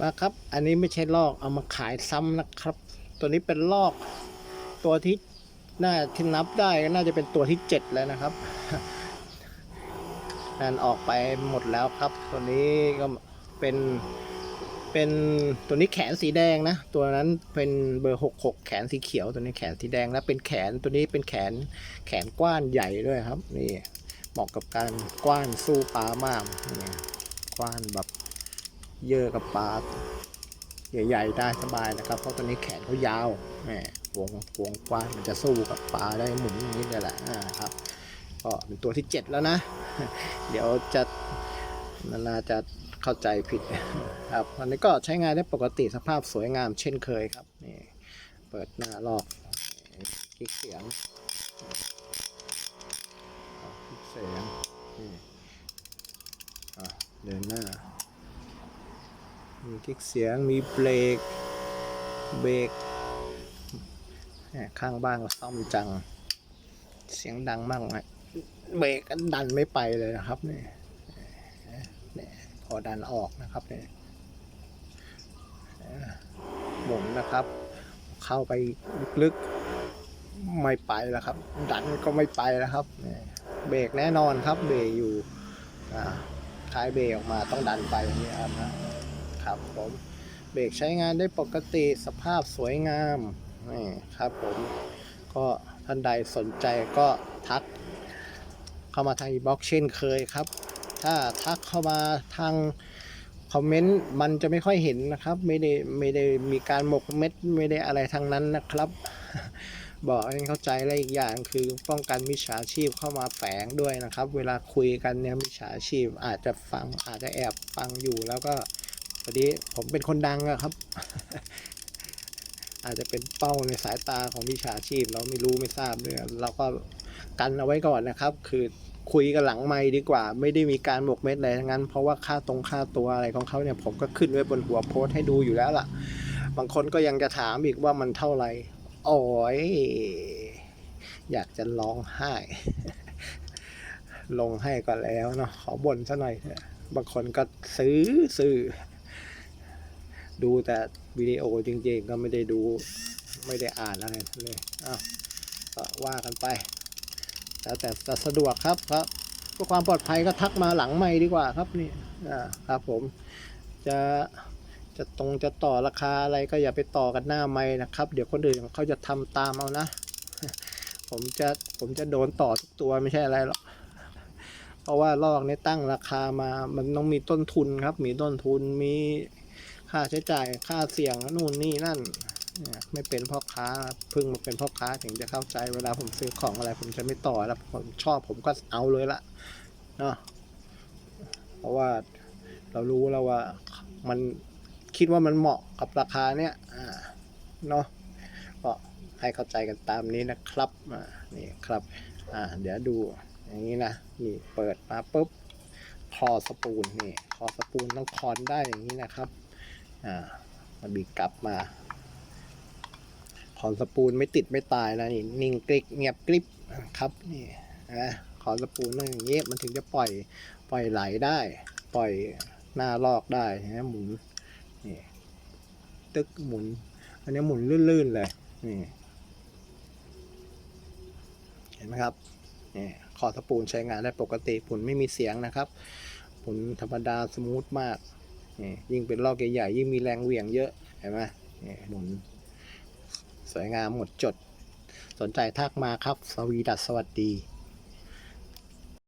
ว่าครับ อันนี้ไม่ใช่ลอกเอามาขายซ้ำนะครับ ตัวนี้เป็นลอกตัวที่น่าที่นับได้ก็น่าจะเป็นตัวที่เจ็ดแล้วนะครับนั่นออกไปหมดแล้วครับ ตัวนี้ก็เป็นเป็นตัวนี้แขนสีแดงนะ ตัวนั้นเป็นเบอร์หกหกแขนสีเขียว ตัวนี้แขนสีแดงแล้วเป็นแขนตัวนี้เป็นแขนแขนกว้านใหญ่ด้วยครับ นี่เหมาะกับการกว้านสู้ปลามากนี่กว้านแบบ เยอะกับปลาใหญ่ๆได้สบายนะครับ เพราะตัวนี้แขนเขายาวแหมวงวงกว้านมันจะสู้กับปลาได้หมุนอย่างนี้เลยแหละอ่าครับก็เป็นตัวที่เจ็ดแล้วนะ เดี๋ยวจะนานาจะเข้าใจผิดครับอันนี้ก็ใช้งานได้ปกติสภาพสวยงามเช่นเคยครับนี่เปิดหน้าลอกคลิกเสียงคลิกเสียงเดินหน้า มีคลิกเสียงมีเบรกเบรกข้างบ้านก็ซ่อมจัง เสียงดังมากไหมเบรกก็ดันไม่ไปเลยนะครับนี่เนี่ยพอดันออกนะครับเนี่ยหมุนนะครับ เข้าไปลึกๆไม่ไปแล้วครับ ดันก็ไม่ไปแล้วครับเบรกแน่นอนครับเบรกอยู่อ่าคายเบรกออกมาต้องดันไปอย่างนี้ครับนะ ครับผมเบรกใช้งานได้ปกติสภาพสวยงามนี่ครับผมก็ท่านใดสนใจก็ทักเข้ามาทางอีบ็อกเช่นเคยครับ ถ้าทักเข้ามาทางคอมเมนต์มันจะไม่ค่อยเห็นนะครับ ไม่ได้ไม่ได้มีการหมกเม็ดไม่ได้อะไรทางนั้นนะครับ บอกให้เข้าใจและอีกอย่างคือป้องกันมิจฉาชีพเข้ามาแฝงด้วยนะครับ เวลาคุยกันเนี่ยมิจฉาชีพอาจจะฟังอาจจะแอบฟังอยู่แล้วก็ พอดีผมเป็นคนดังอะครับ อาจจะเป็นเป้าในสายตาของมิจฉาชีพ เราไม่รู้ไม่ทราบด้วยเราก็กันเอาไว้ก่อนนะครับ คือคุยกันหลังไม่ดีกว่า ไม่ได้มีการหมกเม็ดอะไรทั้งนั้น เพราะว่าค่าตรงค่าตัวอะไรของเขาเนี่ยผมก็ขึ้นไว้บนหัวโพสต์ให้ดูอยู่แล้วล่ะ บางคนก็ยังจะถามอีกว่ามันเท่าไหร่โอ้ยอยากจะร้องไห้ ลงให้ก่อนแล้วเนาะขอบ่นซะหน่อยบางคนก็ซื้อซื้อ ดูแต่วิดีโอจริงๆก็ไม่ได้ดูไม่ได้อ่านอะไรเลยอ้าวก็ว่ากันไป แล้วแต่สะดวกครับครับเพื่อความปลอดภัยก็ทักมาหลังไม่ดีกว่าครับนี่อ่าครับผมจะจะตรงจะต่อราคาอะไรก็อย่าไปต่อกันหน้าไม่นะครับ เดี๋ยวคนอื่นเขาจะทำตามเอานะ ผมจะผมจะโดนต่อทุกตัวไม่ใช่อะไรหรอกเพราะว่าลอกเนี่ยตั้งราคามามันต้องมีต้นทุนครับ มีต้นทุนมี ค่าใช้จ่ายค่าเสี่ยงนู่นนี่นั่นไม่เป็นพ่อค้าพิ่งมาเป็นพ่อค้าถึงจะเข้าใจเวลาผมซื้อของอะไร ผมจะไม่ต่อแล้วผมชอบผมก็เอาเลยละเนาะเพราะว่าเรารู้แล้วว่ามันคิดว่ามันเหมาะกับราคาเนี้ยเนาะก็ให้เข้าใจกันตามนี้นะครับนี่ครับอ่าเดี๋ยวดูอย่างนี้นะนี่เปิดมาปุ๊บคอสปูนนี่คอสปูนต้องคอนได้อย่างนี้นะครับ อ่ามันบีบกลับมาขอนสปูนไม่ติดไม่ตายนะนี่นิ่งกริกเงียบกริบครับนี่นะขอนสปูนต้องอย่างเงี้ยมันถึงจะปล่อยปล่อยไหลได้ ปล่อยหน้าลอกได้นะหมุนนี่ตึกหมุน อันนี้หมุนลื่นๆเลยนี่เห็นไหมครับนี่คอสปูนใช้งานได้ปกติหมุนไม่มีเสียงนะครับหมุนธรรมดาสมูทมาก ยิ่งเป็นลอกใหญ่ๆยิ่งมีแรงเหวี่ยงเยอะเห็นไหมนี่หมุนสวยงามหมดจด สนใจทักมาครับ สวีดัสสวัสดี